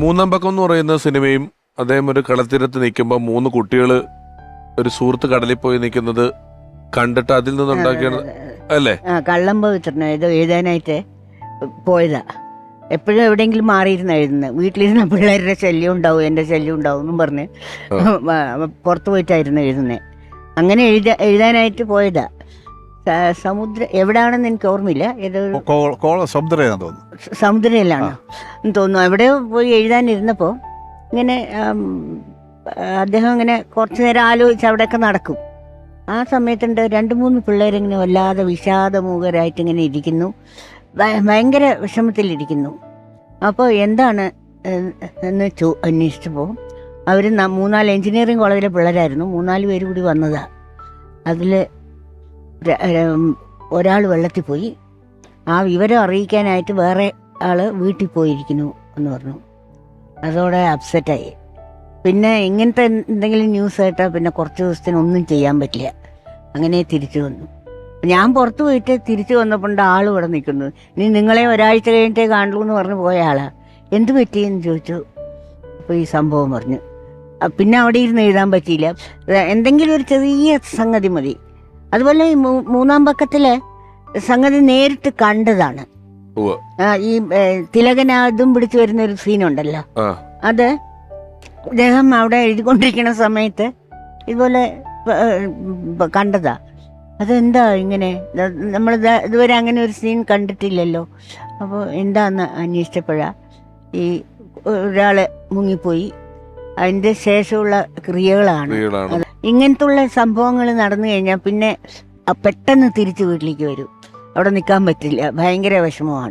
മൂന്നാം പക്കം എന്ന് പറയുന്ന സിനിമയും അദ്ദേഹം ഒരു കടൽത്തീരത്ത് നിൽക്കുമ്പോൾ മൂന്ന് കുട്ടികൾ ഒരു സുഹൃത്ത് കടലിൽ പോയി നിൽക്കുന്നത് കണ്ടിട്ട് അതിൽ നിന്നുണ്ടാക്കിയ അല്ലേ? ആ കള്ളം പോയിട്ട് എഴുതാനായിട്ട് പോയതാ. എപ്പോഴും എവിടെയെങ്കിലും മാറിയിരുന്ന എഴുതുന്നത് വീട്ടിലിരുന്ന പിള്ളേരുടെ ശല്യം ഉണ്ടാവും എന്റെ ശല്യം ഉണ്ടാവും എന്നും പറഞ്ഞ് പുറത്തു പോയിട്ടായിരുന്നു എഴുതുന്നത്. അങ്ങനെ എഴുതാ എഴുതാനായിട്ട് പോയതാ. സമുദ്ര എവിടെയാണെന്ന് എനിക്ക് ഓർമ്മയില്ല. ഏതോ സമുദ്രയെന്ന് തോന്നുന്നു. സമുദ്രയിലാണ്. എന്ന് തോന്നുന്നു. അവിടെ പോയി എഴുതാനിരുന്നപ്പോൾ ഇങ്ങനെ അദ്ദേഹം ഇങ്ങനെ കുറച്ചു നേരം ആലോചിച്ച് അവിടെയൊക്കെ നടക്കും. ആ സമയത്തുണ്ട് രണ്ട് മൂന്ന് പിള്ളേരിങ്ങനെ വല്ലാതെ വിഷാദമൂകരായിട്ട് ഇങ്ങനെ ഇരിക്കുന്നു. ഭയ- ഭയങ്കര വിഷമത്തിലിരിക്കുന്നു. അപ്പോൾ എന്താണ് എന്ന് എന്ന് ചോ അന്വേഷിച്ചപ്പോൾ അവർ മൂന്നാൽ എഞ്ചിനീയറിംഗ് കോളേജിലെ പിള്ളേരായിരുന്നു. മൂന്നാൽ പേര് കൂടി വന്നതാണ് അതിൽ ഒരാൾ വെള്ളത്തിൽ പോയി. ആ വിവരം അറിയിക്കാനായിട്ട് വേറെ ആൾ വീട്ടിൽ പോയിരിക്കുന്നു എന്ന് പറഞ്ഞു. അതോടെ അപ്സെറ്റായി. പിന്നെ ഇങ്ങനത്തെ എന്തെങ്കിലും ന്യൂസ് കേട്ടാൽ പിന്നെ കുറച്ച് ദിവസത്തിന് ഒന്നും ചെയ്യാൻ പറ്റില്ല. അങ്ങനെ തിരിച്ചു വന്നു. ഞാൻ പുറത്തു പോയിട്ട് തിരിച്ചു വന്നപ്പോൾ ആൾ ഇവിടെ നിൽക്കുന്നു. ഇനി നിങ്ങളെ ഒരാഴ്ച കഴിഞ്ഞിട്ടേ കാണുള്ളൂ എന്ന് പറഞ്ഞ് പോയ ആളാ. എന്ത് പറ്റിയെന്ന് ചോദിച്ചു. അപ്പോൾ ഈ സംഭവം പറഞ്ഞു. പിന്നെ അവിടെ ഇരുന്ന് എഴുതാൻ പറ്റിയില്ല. എന്തെങ്കിലും ഒരു ചെറിയ സംഗതി മതി. അതുപോലെ ഈ മൂന്നാം പക്കത്തിലെ സംഗതി നേരിട്ട് കണ്ടതാണ്. ഈ തിലകനാദും തിലകൻ അതും പിടിച്ചു വരുന്ന ഒരു സീനുണ്ടല്ലോ അത് അദ്ദേഹം അവിടെ എഴുതിക്കൊണ്ടിരിക്കുന്ന സമയത്ത് ഇതുപോലെ കണ്ടതാ. അതെന്താ ഇങ്ങനെ? നമ്മൾ ഇതുവരെ അങ്ങനെ ഒരു സീൻ കണ്ടിട്ടില്ലല്ലോ. അപ്പോൾ എന്താന്ന് അന്വേഷിച്ചപ്പോഴാ ഈ ഒരാൾ മുങ്ങിപ്പോയി. അതിന്റെ ശേഷമുള്ള ക്രിയകളാണ്. ഇങ്ങനത്തുള്ള സംഭവങ്ങൾ നടന്നു കഴിഞ്ഞാൽ പിന്നെ പെട്ടെന്ന് തിരിച്ച് വീട്ടിലേക്ക് വരും. അവിടെ നിൽക്കാൻ പറ്റില്ല. ഭയങ്കര വിഷമമാണ്.